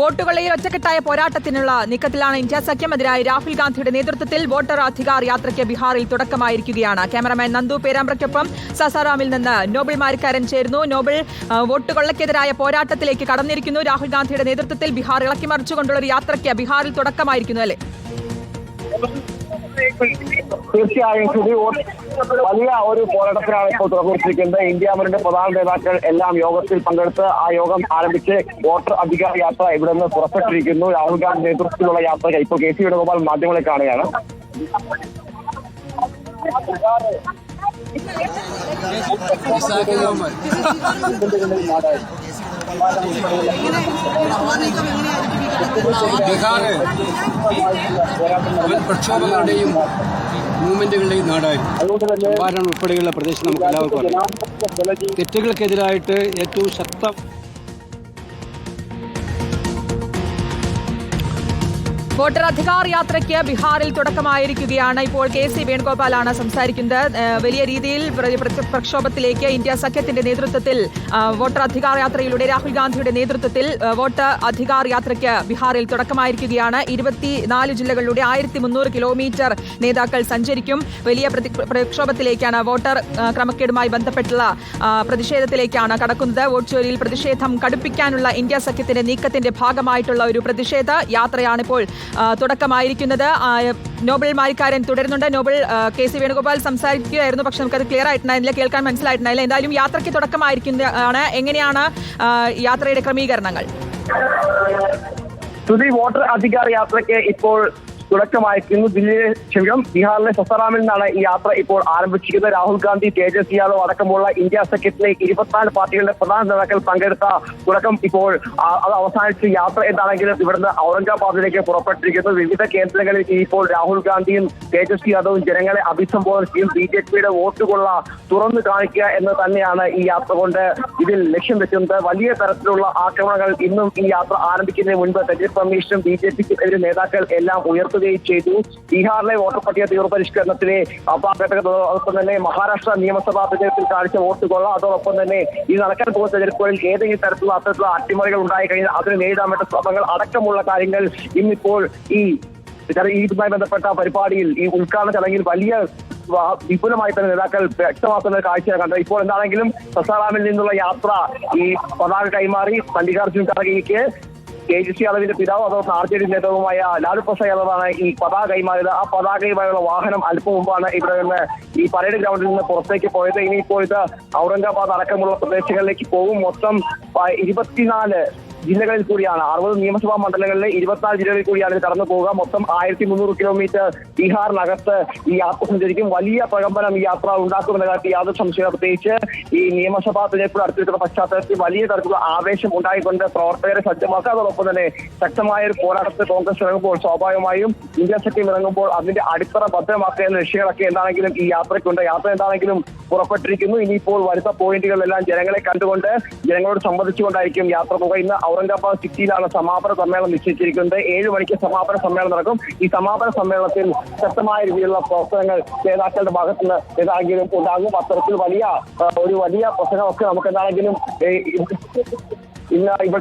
വോട്ടുകളിൽ ഒറ്റക്കെട്ടായ പോരാട്ടത്തിനുള്ള നീക്കത്തിലാണ് India. സഖ്യമെതിരായി Rahul ഗാന്ധിയുടെ നേതൃത്വത്തിൽ voter Adhikar യാത്രയ്ക്ക് ബീഹാറിൽ തുടക്കമായിരിക്കുകയാണ്. ക്യാമറമാൻ നന്ദു പേരാമ്പ്രയ്ക്കൊപ്പം സസാറാമിൽ നിന്ന് നോബിൾ മാരിക്കാരൻ ചേരുന്നു. നോബിൾ വോട്ടുകൊള്ളക്കെതിരായ പോരാട്ടത്തിലേക്ക് കടന്നിരിക്കുന്നു. രാഹുൽ ഗാന്ധിയുടെ നേതൃത്വത്തിൽ ബീഹാർ ഇളക്കിമറിച്ചുകൊണ്ടുള്ള ഒരു യാത്രയ്ക്ക് ബീഹാറിൽ തുടക്കമായിരിക്കുന്നു അല്ലേ? തീർച്ചയായും സ്ഥിതി വലിയ ഒരു പോരാട്ടത്തിനാണ് ഇപ്പോൾ തുറന്നിരിക്കുന്നത് ഇന്ത്യ മുന്നിന്റെ പ്രധാന നേതാക്കൾ എല്ലാം യോഗത്തിൽ പങ്കെടുത്ത് ആ യോഗം ആരംഭിച്ച് വോട്ടർ അധികാര യാത്ര ഇവിടെ നിന്ന് പുറപ്പെട്ടിരിക്കുന്നു. രാഹുൽ ഗാന്ധി നേതൃത്വത്തിലുള്ള യാത്ര ഇപ്പോൾ കെ സി വേണുഗോപാൽ മാധ്യമങ്ങളെ കാണുകയാണ്. വൻ പ്രക്ഷോഭങ്ങളുടെയും മൂവ്മെന്റുകളുടെയും നാടായിരുന്നു ചമ്പാരൻ ഉൾപ്പെടെയുള്ള പ്രദേശം നമുക്ക് എല്ലാവർക്കും അറിയാം. തെറ്റുകൾക്കെതിരായിട്ട് ഏറ്റവും ശക്ത വോട്ടർ അധികാർ യാത്രയ്ക്ക് ബീഹാറിൽ തുടക്കമായിരിക്കുകയാണ്. ഇപ്പോൾ കെ സി വേണുഗോപാലാണ് സംസാരിക്കുന്നത്. വലിയ രീതിയിൽ പ്ര- പ്ര- പ്രക്ഷോഭത്തിലേക്ക് ഇന്ത്യ സഖ്യത്തിന്റെ നേതൃത്വത്തിൽ വോട്ടർ അധികാർ യാത്രയിലൂടെ രാഹുൽ ഗാന്ധിയുടെ നേതൃത്വത്തിൽ വോട്ടർ അധികാർ യാത്രയ്ക്ക് ബീഹാറിൽ തുടക്കമായിരിക്കുകയാണ്. ഇരുപത്തിനാല് ജില്ലകളിലൂടെ ആയിരത്തി മുന്നൂറ് കിലോമീറ്റർ നേതാക്കൾ സഞ്ചരിക്കും. വലിയ പ്രക്ഷോഭത്തിലേക്കാണ് വോട്ടർ ക്രമക്കേടുമായി ബന്ധപ്പെട്ടുള്ള പ്രതിഷേധത്തിലേക്കാണ് കടക്കുന്നത്. വോട്ട് ചോരിയിൽ പ്രതിഷേധം കടുപ്പിക്കാനുള്ള ഇന്ത്യ സഖ്യത്തിന്റെ നീക്കത്തിന്റെ ഭാഗമായിട്ടുള്ള ഒരു പ്രതിഷേധ യാത്രയാണിപ്പോൾ തുടക്കമായിരിക്കുന്നത്. നോബൽ മാരിക്കാരൻ തുടരുന്നുണ്ട്. നോബൽ കെ സി വേണുഗോപാൽ സംസാരിക്കുകയായിരുന്നു. പക്ഷെ നമുക്കത് ക്ലിയർ ആയിട്ടുണ്ടായിരുന്നില്ല കേൾക്കാൻ മനസ്സിലായിട്ടുണ്ടായില്ല എന്തായാലും യാത്രയ്ക്ക് തുടക്കമായിരിക്കുന്നതാണ് എങ്ങനെയാണ് യാത്രയുടെ ക്രമീകരണങ്ങൾ? വോട്ടർ അധികാര യാത്രയ്ക്ക് ഇപ്പോൾ തുടക്കമായിരിക്കുന്നു ദില്ലിയിലെ ക്ഷമിക്കണം ബീഹാറിലെ സസറാമിൽ നിന്നാണ് ഈ യാത്ര ഇപ്പോൾ ആരംഭിച്ചിരിക്കുന്നത്. രാഹുൽ ഗാന്ധി തേജസ്വി യാദവ് അടക്കമുള്ള ഇന്ത്യ സഖ്യത്തിലെ ഇരുപത്തിനാല് പാർട്ടികളുടെ പ്രധാന നേതാക്കൾ പങ്കെടുത്ത തുടക്കം ഇപ്പോൾ അത് അവസാനിച്ച് യാത്ര എന്താണെങ്കിലും ഇവിടുന്ന് ഔറംഗാബാദിലേക്ക് പുറപ്പെട്ടിരിക്കുന്നു. വിവിധ കേന്ദ്രങ്ങളിൽ ഇപ്പോൾ രാഹുൽ ഗാന്ധിയും തേജസ്വി യാദവും ജനങ്ങളെ അഭിസംബോധന ചെയ്യും. ബി ജെ പിയുടെ വോട്ടുകൊള്ള തുറന്നു കാണിക്കുക എന്ന് തന്നെയാണ് ഈ യാത്ര കൊണ്ട് ഇതിൽ ലക്ഷ്യം വെക്കുന്നത്. വലിയ തരത്തിലുള്ള ആക്രമണങ്ങൾ ഇന്നും ഈ യാത്ര ആരംഭിക്കുന്നതിന് മുൻപ് തെരഞ്ഞെടുപ്പ് കമ്മീഷനും ബി ജെ പിക്ക് എതിരെ നേതാക്കൾ എല്ലാം ഉയർത്തുകയും ചെയ്തു. ബീഹാറിലെ വോട്ടർ പട്ടിക തീർപ്പരിഷ്കരണത്തിലെ അപാകതയോടൊപ്പം തന്നെ മഹാരാഷ്ട്ര നിയമസഭാ തെരഞ്ഞെടുപ്പിൽ കാണിച്ച വോട്ടുകൊള്ള അതോടൊപ്പം തന്നെ ഈ നടക്കാൻ പോകുന്ന തെരഞ്ഞെടുപ്പുകളിൽ ഏതെങ്കിലും തരത്തിലുള്ള അത്തരത്തിലുള്ള അട്ടിമറികൾ ഉണ്ടായി കഴിഞ്ഞാൽ അതിന് നേരിടാൻ വേണ്ട ശ്രമങ്ങൾ അടക്കമുള്ള കാര്യങ്ങൾ ഇന്നിപ്പോൾ ഈ ഇതുമായി ബന്ധപ്പെട്ട പരിപാടിയിൽ ഈ ഉദ്ഘാടന ചടങ്ങിൽ വലിയ വിപുലമായി തന്നെ നേതാക്കൾ വ്യക്തമാക്കുന്ന കാഴ്ച കണ്ടത്. ഇപ്പോൾ എന്താണെങ്കിലും സസാറാമിൽ നിന്നുള്ള യാത്ര ഈ പതാക കൈമാറി മല്ലികാർജുൻ ഖാർഗെക്ക് സി യാദവിന്റെ പിതാവ് അതോ ആർ ജെ ഡി നേതാവുമായ ലാലു പ്രസാദ് യാദവാണ് ഈ പതാക കൈമാറിയത്. ആ പതാകയുമായുള്ള വാഹനം അല്പം മുമ്പാണ് ഇവിടെ നിന്ന് ഈ പരേഡ് ഗ്രൗണ്ടിൽ നിന്ന് പുറത്തേക്ക് പോയത്. ഇനിയിപ്പോൾ ഇത് ഔറംഗാബാദ് അടക്കമുള്ള പ്രദേശങ്ങളിലേക്ക് പോകും. മൊത്തം ഇരുപത്തിനാല് ജില്ലകളിൽ കൂടിയാണ്. അറുപത് നിയമസഭാ മണ്ഡലങ്ങളിലെ ഇരുപത്തിനാല് ജില്ലകളിൽ കൂടിയാണ് ഇത് കടന്നു പോവുക. മൊത്തം ആയിരത്തി മുന്നൂറ് കിലോമീറ്റർ ബീഹാറിനകത്ത് ഈ യാത്ര സഞ്ചരിക്കും. വലിയ പ്രകമ്പനം ഈ യാത്ര ഉണ്ടാക്കുമെന്ന കാര്യത്തിൽ യാതൊരു സംശയമില്ല പ്രത്യേകിച്ച് ഈ നിയമസഭാ തിരഞ്ഞെടുപ്പ് അടുത്തിരിക്കുന്ന പശ്ചാത്തലത്തിൽ വലിയ തരത്തിലുള്ള ആവേശം ഉണ്ടായിക്കൊണ്ട് പ്രവർത്തകരെ സജ്ജമാക്കുക. അതോടൊപ്പം തന്നെ ശക്തമായ ഒരു പോരാട്ടത്തിൽ കോൺഗ്രസ് ഇറങ്ങുമ്പോൾ സ്വാഭാവികമായും ഇന്ത്യ സഖ്യം ഇറങ്ങുമ്പോൾ അതിന്റെ അടിത്തറ ഭദ്രമാക്കുക എന്ന ലക്ഷ്യങ്ങളൊക്കെ എന്താണെങ്കിലും ഈ യാത്രയ്ക്കുണ്ട്. യാത്ര എന്താണെങ്കിലും പുറപ്പെട്ടിരിക്കുന്നു. ഇനിയിപ്പോൾ വരുന്ന പോയിന്റുകളിലെല്ലാം ജനങ്ങളെ കണ്ടുകൊണ്ട് ജനങ്ങളോട് സംവദിച്ചുകൊണ്ടായിരിക്കും യാത്ര പോകുക ഇന്ന് ഔറംഗാബാദ് സിറ്റിയിലാണ് സമാപന സമ്മേളനം നിശ്ചയിച്ചിരിക്കുന്നത്. ഏഴ് മണിക്ക് സമാപന സമ്മേളനം നടക്കും. ഈ സമാപന സമ്മേളനത്തിൽ ശക്തമായ രീതിയിലുള്ള പ്രവർത്തനങ്ങൾ നേതാക്കളുടെ ഭാഗത്ത് നിന്ന് ഏതാണെങ്കിലും ഉണ്ടാകും. അത്തരത്തിൽ വലിയ ഒരു വലിയ പ്രസംഗമൊക്കെ നമുക്ക് എന്താണെങ്കിലും ഇന്ന് ഇവ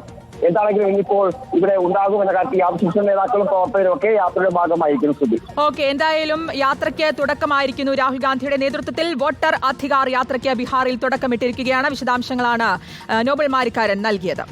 എന്താണെങ്കിലും ഇനിയിപ്പോൾ ഇവിടെ ഉണ്ടാകുമെന്ന കാര്യത്തിൽ യാത്ര നേതാക്കളും പ്രവർത്തകരും ഒക്കെ യാത്രയുടെ ഭാഗമായിരിക്കും സ്ഥിതി ഓക്കെ എന്തായാലും യാത്രയ്ക്ക് തുടക്കമായിരിക്കുന്നു രാഹുൽ ഗാന്ധിയുടെ നേതൃത്വത്തിൽ. വോട്ടർ അധികാർ യാത്രയ്ക്ക് ബീഹാറിൽ തുടക്കമിട്ടിരിക്കുകയാണ്. വിശദാംശങ്ങളാണ് നോബൽ മാരിക്കാരൻ നൽകിയത്.